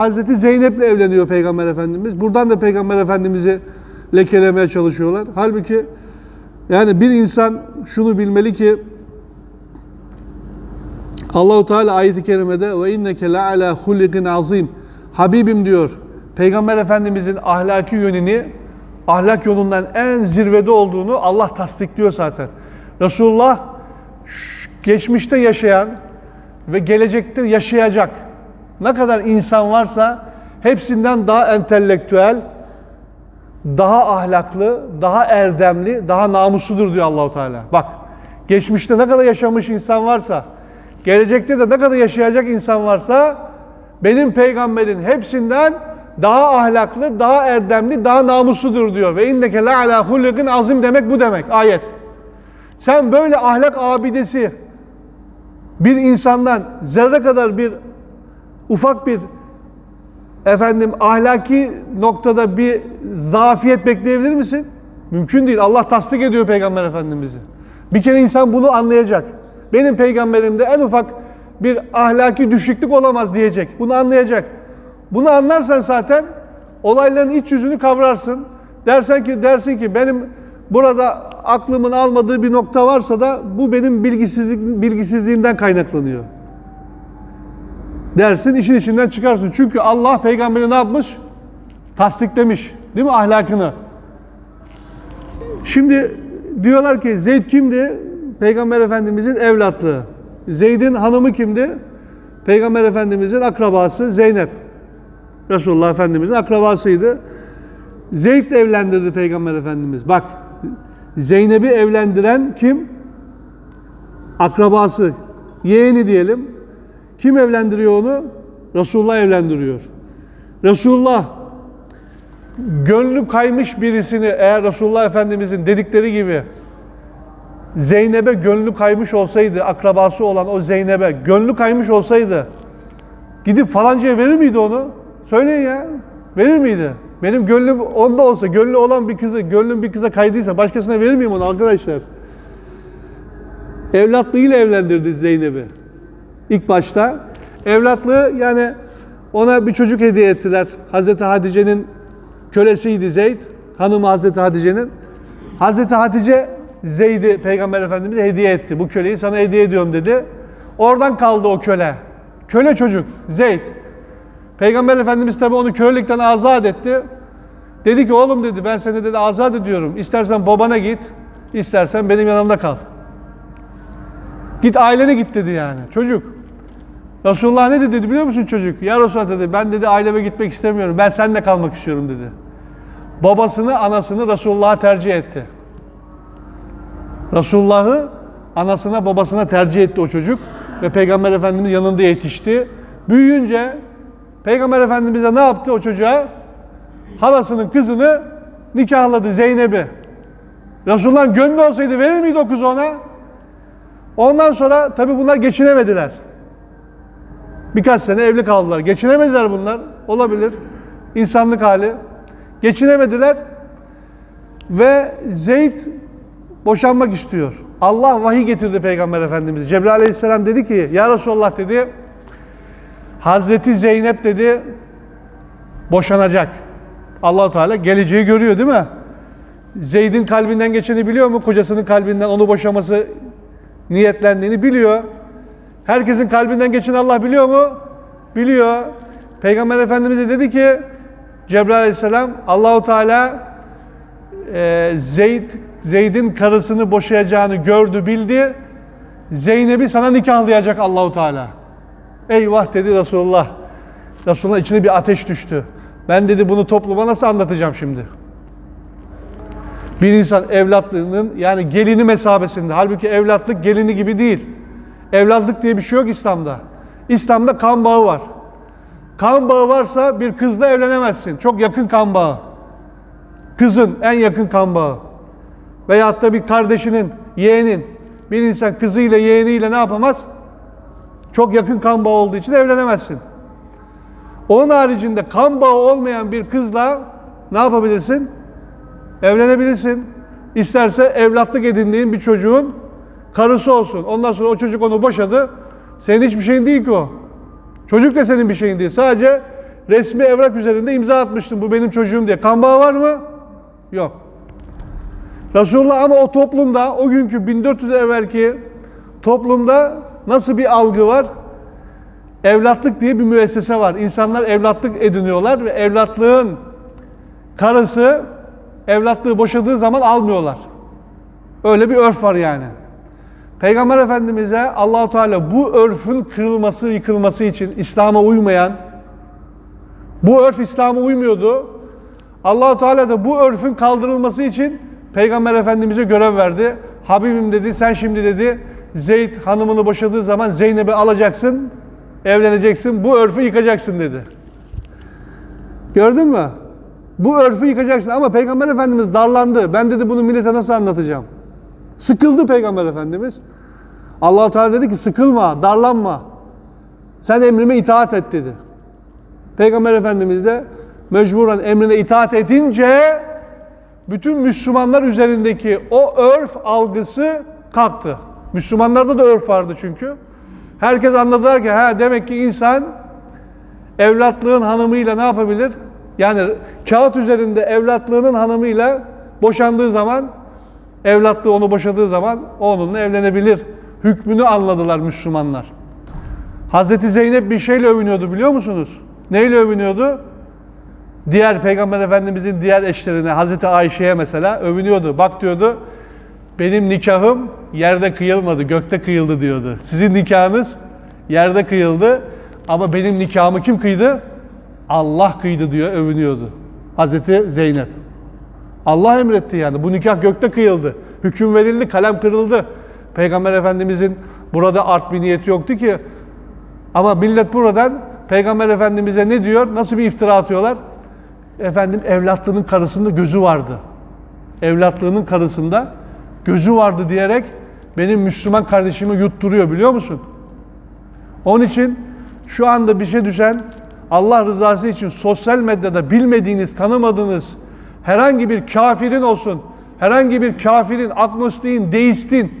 Hazreti Zeynep'le evleniyor Peygamber Efendimiz. Buradan da Peygamber Efendimiz'i lekelemeye çalışıyorlar. Halbuki yani bir insan şunu bilmeli ki Allahu Teala ayet-i kerimede ve inneke la ala hulikin azim. Habibim diyor. Peygamber Efendimizin ahlaki yönünü ahlak yolundan en zirvede olduğunu Allah tasdikliyor zaten. Resulullah geçmişte yaşayan ve gelecekte yaşayacak ne kadar insan varsa hepsinden daha entelektüel, daha ahlaklı, daha erdemli, daha namusludur diyor Allahu Teala. Bak, geçmişte ne kadar yaşamış insan varsa, gelecekte de ne kadar yaşayacak insan varsa benim peygamberin hepsinden daha ahlaklı, daha erdemli, daha namusludur diyor. Ve inneke la ala hulukin azim demek bu demek ayet. Sen böyle ahlak abidesi bir insandan zerre kadar bir ufak bir efendim ahlaki noktada bir zafiyet bekleyebilir misin? Mümkün değil. Allah tasdik ediyor Peygamber Efendimiz'i. Bir kere insan bunu anlayacak. Benim peygamberimde en ufak bir ahlaki düşüklük olamaz diyecek. Bunu anlayacak. Bunu anlarsan zaten olayların iç yüzünü kavrarsın. Dersen ki dersin ki benim burada aklımın almadığı bir nokta varsa da bu benim bilgisizlik bilgisizliğimden kaynaklanıyor dersin, işin içinden çıkarsın. Çünkü Allah peygamberi ne yapmış? Tasdiklemiş. Değil mi ahlakını? Şimdi diyorlar ki Zeyd kimdi? Peygamber Efendimizin evlatlığı. Zeyd'in hanımı kimdi? Peygamber Efendimizin akrabası Zeynep. Resulullah Efendimizin akrabasıydı. Zeyd evlendirdi Peygamber Efendimiz. Bak Zeynep'i evlendiren kim? Akrabası, yeğeni diyelim. Kim evlendiriyor onu? Resulullah evlendiriyor. Resulullah gönlü kaymış birisini eğer Resulullah Efendimizin dedikleri gibi Zeynep'e gönlü kaymış olsaydı, akrabası olan o Zeynep'e gönlü kaymış olsaydı gidip falancaya verir miydi onu? Söyleyin ya. Verir miydi? Benim gönlüm onda olsa, gönlü olan bir kızı, gönlüm bir kıza kaydıysa başkasına verir miyim onu arkadaşlar? Evlatlığıyla evlendirdi Zeynep'i. İlk başta evlatlığı yani ona bir çocuk hediye ettiler. Hazreti Hatice'nin kölesiydi Zeyd. Hanımı Hazreti Hatice'nin. Hazreti Hatice Zeyd'i Peygamber Efendimiz'e hediye etti. Bu köleyi sana hediye ediyorum dedi. Oradan kaldı o köle. Köle çocuk Zeyd. Peygamber Efendimiz tabi onu kölelikten azat etti. Dedi ki oğlum dedi ben seni dedi azat ediyorum. İstersen babana git, istersen benim yanımda kal. Git ailene git dedi yani çocuk. Resulullah ne dedi biliyor musun çocuk? Ya Resulullah dedi ben dedi aileme gitmek istemiyorum. Ben seninle kalmak istiyorum dedi. Babasını anasını Resulullah'a tercih etti. Resulullah'ı anasına babasına tercih etti o çocuk. Ve Peygamber Efendimiz yanında yetişti. Büyüyünce Peygamber Efendimiz de ne yaptı o çocuğa? Halasının kızını nikahladı Zeynep'i. Resulullah'ın gönlü olsaydı verir miydi o kızı ona? Ondan sonra tabi bunlar geçinemediler. Birkaç sene evli kaldılar. Geçinemediler bunlar. Olabilir. İnsanlık hali. Geçinemediler. Ve Zeyd boşanmak istiyor. Allah vahiy getirdi Peygamber Efendimiz'e. Cebrail Aleyhisselam dedi ki, Ya Resulallah dedi, Hazreti Zeynep dedi, boşanacak. allah Teala geleceği görüyor değil mi? Zeyd'in kalbinden geçeni biliyor mu? Kocasının kalbinden onu boşaması niyetlendiğini biliyor. Herkesin kalbinden geçen Allah biliyor mu? Biliyor. Peygamber Efendimiz de dedi ki Cebrail Aleyhisselam Allahu Teala e, Zeyd Zeyd'in karısını boşayacağını gördü, bildi. Zeynep'i sana nikahlayacak Allahu Teala. Eyvah dedi Resulullah. Resulullah içine bir ateş düştü. Ben dedi bunu topluma nasıl anlatacağım şimdi? Bir insan evlatlığının yani gelini mesabesinde. Halbuki evlatlık gelini gibi değil. Evlatlık diye bir şey yok İslam'da. İslam'da kan bağı var. Kan bağı varsa bir kızla evlenemezsin. Çok yakın kan bağı. Kızın en yakın kan bağı. Veyahut da bir kardeşinin, yeğenin, bir insan kızıyla yeğeniyle ne yapamaz? Çok yakın kan bağı olduğu için evlenemezsin. Onun haricinde kan bağı olmayan bir kızla ne yapabilirsin? Evlenebilirsin. İsterse evlatlık edindiğin bir çocuğun karısı olsun. Ondan sonra o çocuk onu boşadı. Senin hiçbir şeyin değil ki o. Çocuk da senin bir şeyin değil. Sadece resmi evrak üzerinde imza atmıştım bu benim çocuğum diye. Kan bağı var mı? Yok. Resulullah ama o toplumda o günkü 1400 evvelki toplumda nasıl bir algı var? Evlatlık diye bir müessese var. İnsanlar evlatlık ediniyorlar ve evlatlığın karısı evlatlığı boşadığı zaman almıyorlar. Öyle bir örf var yani. Peygamber Efendimiz'e Allahu Teala bu örfün kırılması, yıkılması için İslam'a uymayan bu örf İslam'a uymuyordu. Allahu Teala da bu örfün kaldırılması için Peygamber Efendimiz'e görev verdi. Habibim dedi sen şimdi dedi Zeyd hanımını boşadığı zaman Zeynep'i alacaksın, evleneceksin, bu örfü yıkacaksın dedi. Gördün mü? Bu örfü yıkacaksın ama Peygamber Efendimiz darlandı. Ben dedi bunu millete nasıl anlatacağım? Sıkıldı Peygamber Efendimiz. allah Teala dedi ki sıkılma, darlanma. Sen emrime itaat et dedi. Peygamber Efendimiz de mecburen emrine itaat edince bütün Müslümanlar üzerindeki o örf algısı kalktı. Müslümanlarda da örf vardı çünkü. Herkes anladılar ki ha demek ki insan evlatlığın hanımıyla ne yapabilir? Yani kağıt üzerinde evlatlığının hanımıyla boşandığı zaman evlatlığı onu boşadığı zaman o onunla evlenebilir. Hükmünü anladılar Müslümanlar. Hazreti Zeynep bir şeyle övünüyordu biliyor musunuz? Neyle övünüyordu? Diğer Peygamber Efendimizin diğer eşlerine, Hazreti Ayşe'ye mesela övünüyordu. Bak diyordu, benim nikahım yerde kıyılmadı, gökte kıyıldı diyordu. Sizin nikahınız yerde kıyıldı ama benim nikahımı kim kıydı? Allah kıydı diyor, övünüyordu. Hazreti Zeynep. Allah emretti yani. Bu nikah gökte kıyıldı. Hüküm verildi, kalem kırıldı. Peygamber Efendimizin burada art bir niyeti yoktu ki. Ama millet buradan Peygamber Efendimiz'e ne diyor? Nasıl bir iftira atıyorlar? Efendim evlatlığının karısında gözü vardı. Evlatlığının karısında gözü vardı diyerek benim Müslüman kardeşimi yutturuyor biliyor musun? Onun için şu anda bir şey düşen Allah rızası için sosyal medyada bilmediğiniz, tanımadığınız herhangi bir kafirin olsun, herhangi bir kafirin, agnostiğin, deistin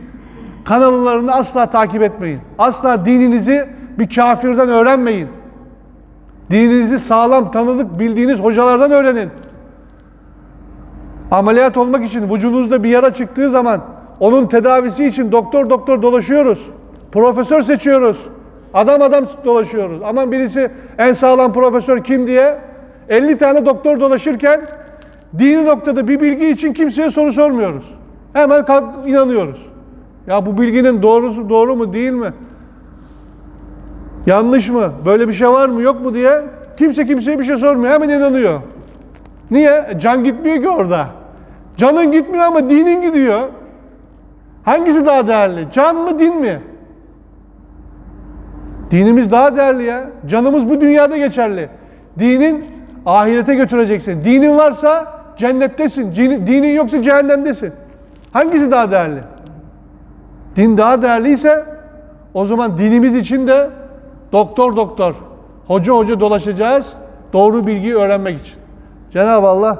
kanallarını asla takip etmeyin. Asla dininizi bir kafirden öğrenmeyin. Dininizi sağlam tanıdık bildiğiniz hocalardan öğrenin. Ameliyat olmak için vücudunuzda bir yara çıktığı zaman onun tedavisi için doktor doktor dolaşıyoruz. Profesör seçiyoruz. Adam adam dolaşıyoruz. Aman birisi en sağlam profesör kim diye 50 tane doktor dolaşırken dini noktada bir bilgi için kimseye soru sormuyoruz. Hemen kalk inanıyoruz. Ya bu bilginin doğrusu doğru mu değil mi? Yanlış mı? Böyle bir şey var mı yok mu diye kimse kimseye bir şey sormuyor. Hemen inanıyor. Niye? Can gitmiyor ki orada. Canın gitmiyor ama dinin gidiyor. Hangisi daha değerli? Can mı din mi? Dinimiz daha değerli ya. Canımız bu dünyada geçerli. Dinin ahirete götüreceksin. Dinin varsa cennettesin. Dinin yoksa cehennemdesin. Hangisi daha değerli? Din daha değerliyse o zaman dinimiz için de doktor doktor, hoca hoca dolaşacağız doğru bilgiyi öğrenmek için. Cenab-ı Allah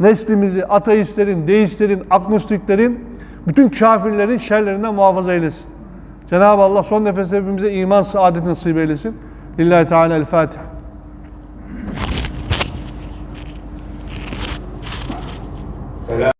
neslimizi ateistlerin, deistlerin, agnostiklerin, bütün kafirlerin şerlerinden muhafaza eylesin. Cenab-ı Allah son nefeste hepimize iman saadeti nasip eylesin. Lillahi Teala el Fatiha. Hola.